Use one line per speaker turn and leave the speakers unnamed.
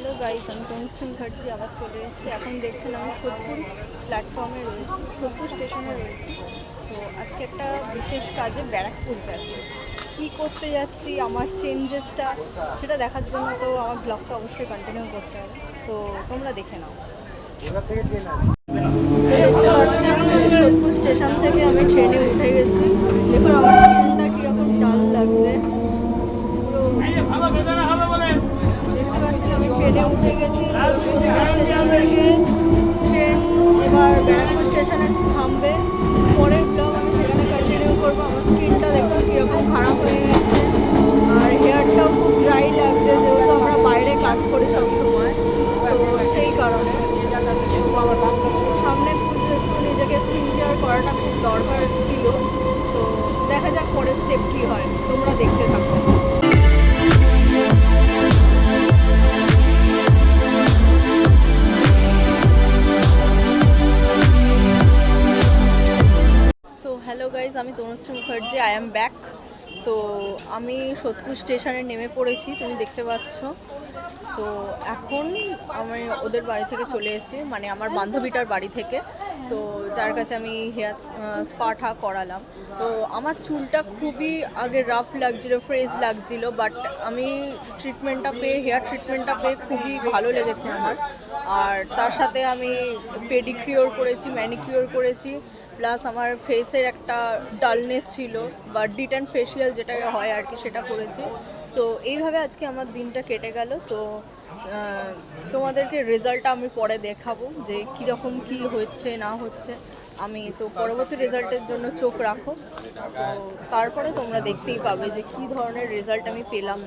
Hello guys আমি তনুশ্রী মুখার্জি আবার চলে এসেছি। এখন দেখছেন আমি সোদপুর প্ল্যাটফর্মে রয়েছি সোদপুর স্টেশনে রয়েছি। তো আজকে একটা বিশেষ কাজে ব্যারাকপুর যাচ্ছি। কি করতে যাচ্ছি আমার চেঞ্জেসটা সেটা দেখার জন্য তো আমার ব্লগটা অবশ্যই কন্টিনিউ করতে হবে। তো তোমরা দেখে নাও। দেখতে পাচ্ছেন সোদপুর স্টেশন থেকে আমি ট্রেনে উঠে গেছি। দেখুন আমার স্কিনটা কীরকম ডাল লাগছে। ট্রেনে উঠে গেছি। স্টেশন থেকে ট্রেন এবার ব্যারাকপুর স্টেশনে থামবে। পরের ব্লগ আমি সেখানে কন্টিনিউ করব। আমার স্কিনটা দেখুন কীরকম খারাপ হয়ে গেছে। আর হেয়ারটাও খুব ড্রাই লাগছে, যেহেতু আমরা বাইরে কাজ করি সবসময়, তো সেই কারণে। সামনে পুজো, একটু নিজেকে স্কিন কেয়ার করাটা খুব দরকার। হ্যালো গাইজ আমি Tanushree Mukherjee I am back তো আমি সোদপুর স্টেশনে নেমে পড়েছি, তুমি দেখতে পাচ্ছ। তো এখন আমি ওদের বাড়ি থেকে চলে এসেছি মানে আমার বান্ধবীটার বাড়ি থেকে। তো যার কাছে আমি হেয়ার স্পাটা করালাম। তো আমার চুলটা খুবই আগে রাফ লাগছিল ফ্রেশ লাগছিল বাট আমি ট্রিটমেন্টটা পেয়ে হেয়ার ট্রিটমেন্টটা পেয়ে খুবই ভালো লেগেছে আমার। আর তার সাথে আমি পেডিক্রিওর করেছি ম্যানিকিওর করেছি। প্লাস আমার ফেসের একটা ডালনেস ছিল বা ডিটেন ফেসিয়াল যেটা হয় আর কি সেটা করেছি। তো এইভাবে আজকে আমার দিনটা কেটে গেল। তো তোমাদেরকে রেজাল্টটা আমি পরে দেখাবো যে কীরকম কী হচ্ছে, না হচ্ছে। আমি তো পরবর্তী রেজাল্টের জন্য চোখ রাখো। তো তারপরে তোমরা দেখতেই পাবে যে কী ধরনের রেজাল্ট আমি পেলাম না।